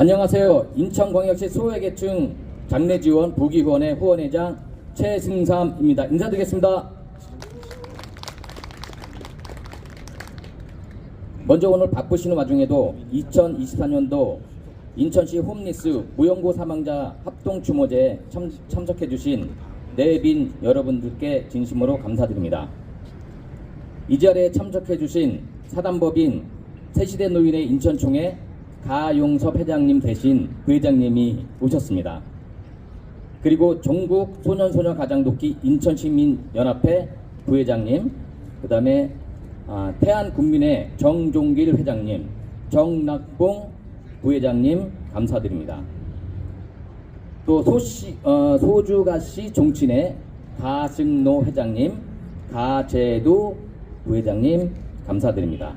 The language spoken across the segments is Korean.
안녕하세요. 인천광역시 소외계층 장례지원 부기후원회 후원회장 최승삼입니다. 인사드리겠습니다. 먼저 오늘 바쁘시는 와중에도 2024년도 인천시 홈리스 무용고 사망자 합동 추모제에 참, 참석해주신 내빈 여러분들께 진심으로 감사드립니다. 이 자리에 참석해주신 사단법인 새시대 노인의 인천총회 가용섭 회장님 대신 부회장님이 오셨습니다. 그리고 종국 소년소녀 가장돕기 인천시민연합회 부회장님, 그 다음에 아, 태안군민회 정종길 회장님, 정낙봉 부회장님 감사드립니다. 또 소시, 어, 소주가시 종친회 가승노 회장님, 가재도 부회장님 감사드립니다.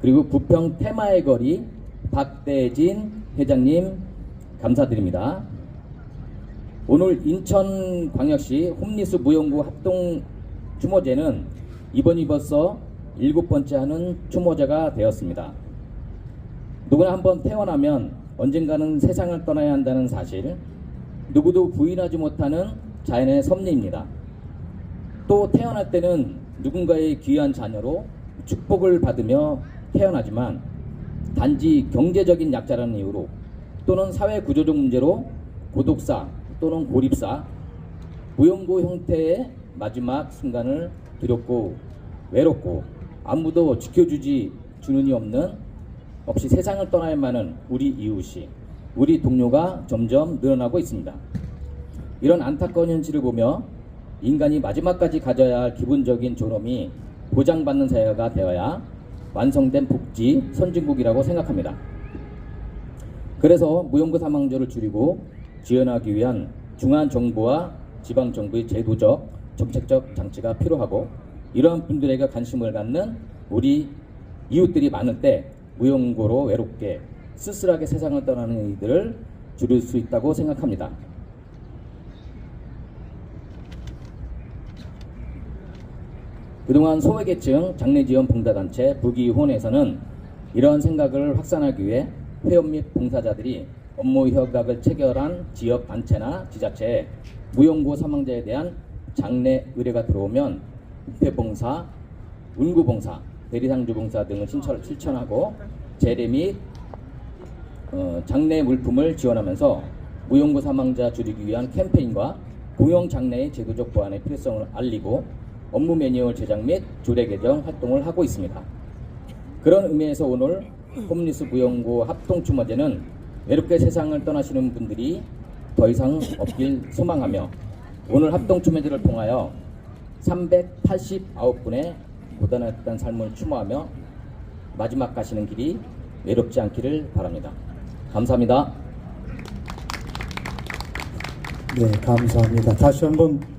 그리고 부평 테마의 거리 박대진 회장님 감사드립니다. 오늘 인천광역시 홈리스 무용구 합동 추모제는 이번이 벌써 일곱 번째 하는 추모제가 되었습니다. 누구나 한번 태어나면 언젠가는 세상을 떠나야 한다는 사실, 누구도 부인하지 못하는 자연의 섭리입니다. 또 태어날 때는 누군가의 귀한 자녀로 축복을 받으며 태어나지만 단지 경제적인 약자라는 이유로 또는 사회 구조적 문제로 고독사 또는 고립사, 무용고 형태의 마지막 순간을 두렵고 외롭고 아무도 지켜주지 주는이 없는 없이 세상을 떠나야 하는 우리 이웃이 우리 동료가 점점 늘어나고 있습니다. 이런 안타까운 현실을 보며 인간이 마지막까지 가져야 할 기본적인 존엄이 보장받는 사회가 되어야 완성된 복지 선진국이라고 생각합니다. 그래서 무용고 사망자를 줄이고 지원하기 위한 중앙 정부와 지방 정부의 제도적 정책적 장치가 필요하고 이러한 분들에게 관심을 갖는 우리 이웃들이 많을 때 무용고로 외롭게 쓸쓸하게 세상을 떠나는 이들을 줄일 수 있다고 생각합니다. 그동안 소외계층 장례지원 봉사단체 부기훈에서는 이러한 생각을 확산하기 위해 회원 및 봉사자들이 업무 협약을 체결한 지역 단체나 지자체에 무용고 사망자에 대한 장례 의뢰가 들어오면 우패봉사, 운구봉사, 대리상주봉사 등을 신청, 실천하고 재래 및 어, 장례 물품을 지원하면서 무용고 사망자 줄이기 위한 캠페인과 공영 장례의 제도적 보완의 필요성을 알리고 업무 매뉴얼 제작 및 조례 개정 활동을 하고 있습니다. 그런 의미에서 오늘 홈리스 무용고 합동 추모제는 외롭게 세상을 떠나시는 분들이 더 이상 없길 소망하며 오늘 합동 추모제를 통하여 389분의 고단했던 삶을 추모하며 마지막 가시는 길이 외롭지 않기를 바랍니다. 감사합니다. 네, 감사합니다. 다시 한번